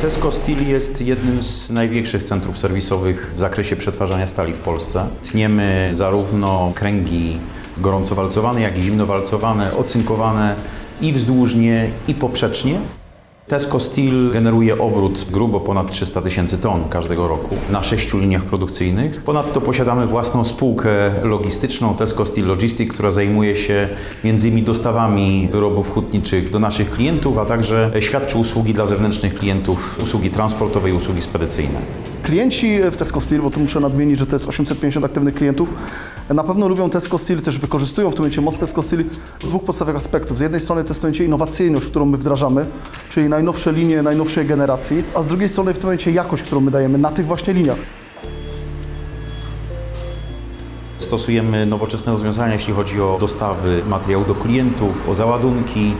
Tesco Steel jest jednym z największych centrów serwisowych w zakresie przetwarzania stali w Polsce. Tniemy zarówno kręgi gorąco walcowane, jak i zimno walcowane, ocynkowane i wzdłużnie, i poprzecznie. Tesco Steel generuje obrót grubo ponad 300 tysięcy ton każdego roku na sześciu liniach produkcyjnych. Ponadto posiadamy własną spółkę logistyczną Tesco Steel Logistics, która zajmuje się między innymi dostawami wyrobów hutniczych do naszych klientów, a także świadczy usługi dla zewnętrznych klientów, usługi transportowe i usługi spedycyjne. Klienci w Tesco Steel, bo tu muszę nadmienić, że to jest 850 aktywnych klientów, na pewno lubią Tesco Steel, też wykorzystują w tym momencie moc Tesco Steel z dwóch podstawowych aspektów. Z jednej strony to jest innowacyjność, którą my wdrażamy, czyli najnowsze linie najnowszej generacji, a z drugiej strony w tym momencie jakość, którą my dajemy na tych właśnie liniach. Stosujemy nowoczesne rozwiązania, jeśli chodzi o dostawy materiału do klientów, o załadunki,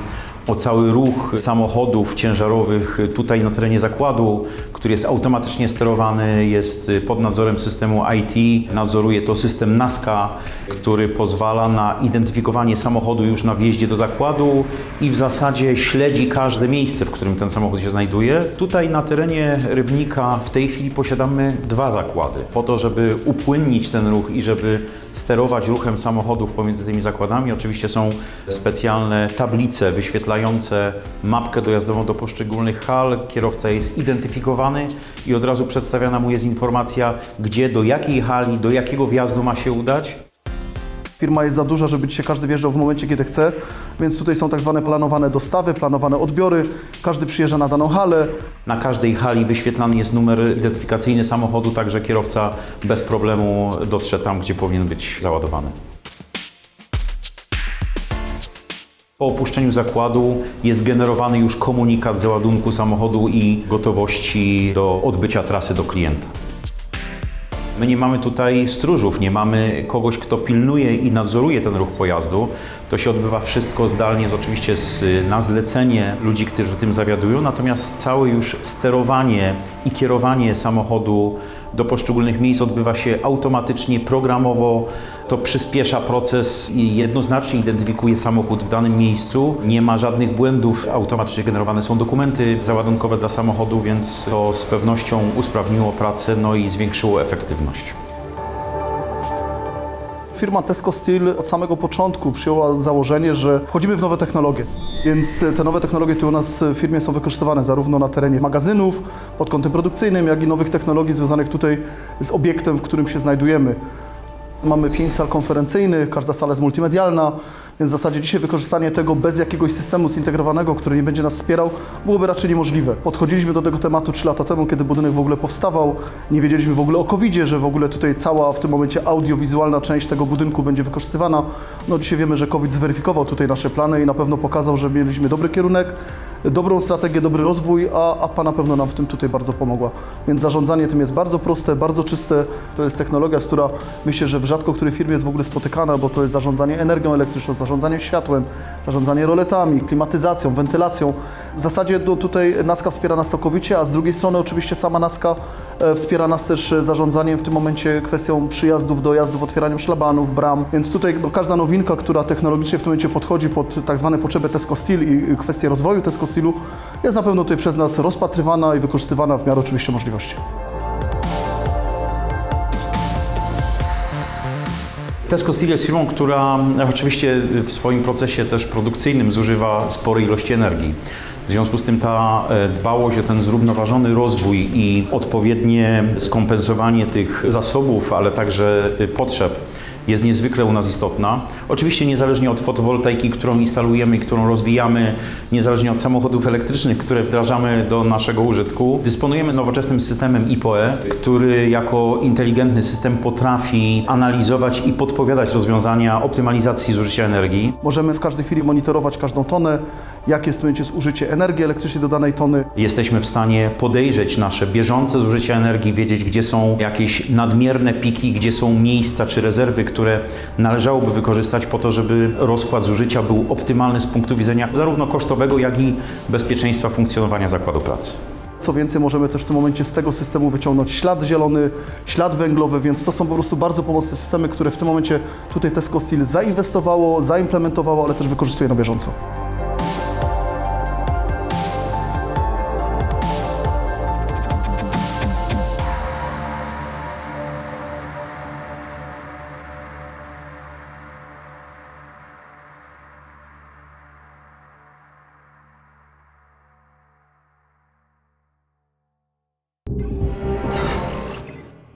o cały ruch samochodów ciężarowych tutaj na terenie zakładu, który jest automatycznie sterowany, jest pod nadzorem systemu IT. Nadzoruje to system NASCA, który pozwala na identyfikowanie samochodu już na wjeździe do zakładu i w zasadzie śledzi każde miejsce, w którym ten samochód się znajduje. Tutaj na terenie Rybnika w tej chwili posiadamy dwa zakłady. Po to, żeby upłynnić ten ruch i żeby sterować ruchem samochodów pomiędzy tymi zakładami, oczywiście są specjalne tablice wyświetlające mapkę dojazdową do poszczególnych hal. Kierowca jest identyfikowany i od razu przedstawiana mu jest informacja, gdzie, do jakiej hali, do jakiego wjazdu ma się udać. Firma jest za duża, żeby dzisiaj każdy wjeżdżał w momencie, kiedy chce, więc tutaj są tak zwane planowane dostawy, planowane odbiory, każdy przyjeżdża na daną halę, Na każdej hali wyświetlany jest numer identyfikacyjny samochodu, tak że kierowca bez problemu dotrze tam, gdzie powinien być załadowany. Po opuszczeniu zakładu jest generowany już komunikat załadunku samochodu i gotowości do odbycia trasy do klienta. My nie mamy tutaj stróżów, nie mamy kogoś, kto pilnuje i nadzoruje ten ruch pojazdu. To się odbywa wszystko zdalnie, z, oczywiście z, na zlecenie ludzi, którzy tym zawiadują, natomiast całe już sterowanie i kierowanie samochodu do poszczególnych miejsc odbywa się automatycznie, programowo. To przyspiesza proces i jednoznacznie identyfikuje samochód w danym miejscu. Nie ma żadnych błędów, automatycznie generowane są dokumenty załadunkowe dla samochodu, więc to z pewnością usprawniło pracę no i zwiększyło efektywność. Firma Tesco Steel od samego początku przyjęła założenie, że wchodzimy w nowe technologie. Więc te nowe technologie tu u nas w firmie są wykorzystywane zarówno na terenie magazynów, pod kątem produkcyjnym, jak i nowych technologii związanych tutaj z obiektem, w którym się znajdujemy. Mamy pięć sal konferencyjnych, każda sala jest multimedialna, więc w zasadzie dzisiaj wykorzystanie tego bez jakiegoś systemu zintegrowanego, który nie będzie nas wspierał, byłoby raczej niemożliwe. Podchodziliśmy do tego tematu 3 lata temu, kiedy budynek w ogóle powstawał. Nie wiedzieliśmy w ogóle o covid że w ogóle tutaj cała w tym momencie audiowizualna część tego budynku będzie wykorzystywana. No dzisiaj wiemy, że COVID zweryfikował tutaj nasze plany i na pewno pokazał, że mieliśmy dobry kierunek, dobrą strategię, dobry rozwój, a APA na pewno nam w tym tutaj bardzo pomogła. Więc zarządzanie tym jest bardzo proste, bardzo czyste. To jest technologia, która myślę, że w rzadko której firmie jest w ogóle spotykana, bo to jest zarządzanie energią elektryczną, zarządzanie światłem, zarządzanie roletami, klimatyzacją, wentylacją. W zasadzie no, tutaj NASKA wspiera nas całkowicie, a z drugiej strony oczywiście sama NASKA e, wspiera nas też e, zarządzaniem w tym momencie kwestią przyjazdów, dojazdów, otwieraniem szlabanów, bram. Więc tutaj no, każda nowinka, która technologicznie w tym momencie podchodzi pod tak zwane potrzeby Tesco Steel i kwestie rozwoju Tesco Steelu, jest na pewno tutaj przez nas rozpatrywana i wykorzystywana w miarę oczywiście możliwości. Tesco Steel jest firmą, która oczywiście w swoim procesie też produkcyjnym zużywa spore ilości energii. W związku z tym ta e, dbałość o ten zrównoważony rozwój i odpowiednie skompensowanie tych zasobów, ale także e, potrzeb jest niezwykle u nas istotna. Oczywiście niezależnie od fotowoltaiki, którą instalujemy i którą rozwijamy, niezależnie od samochodów elektrycznych, które wdrażamy do naszego użytku, dysponujemy nowoczesnym systemem IPOE, który jako inteligentny system potrafi analizować i podpowiadać rozwiązania optymalizacji zużycia energii. Możemy w każdej chwili monitorować każdą tonę, jakie jest w tym momencie zużycie energii elektrycznej do danej tony. Jesteśmy w stanie podejrzeć nasze bieżące zużycie energii, wiedzieć, gdzie są jakieś nadmierne piki, gdzie są miejsca czy rezerwy, które należałoby wykorzystać po to, żeby rozkład zużycia był optymalny z punktu widzenia zarówno kosztowego, jak i bezpieczeństwa funkcjonowania zakładu pracy. Co więcej, możemy też w tym momencie z tego systemu wyciągnąć ślad zielony, ślad węglowy, więc to są po prostu bardzo pomocne systemy, które w tym momencie tutaj Tesco Steel zainwestowało, zaimplementowało, ale też wykorzystuje na bieżąco.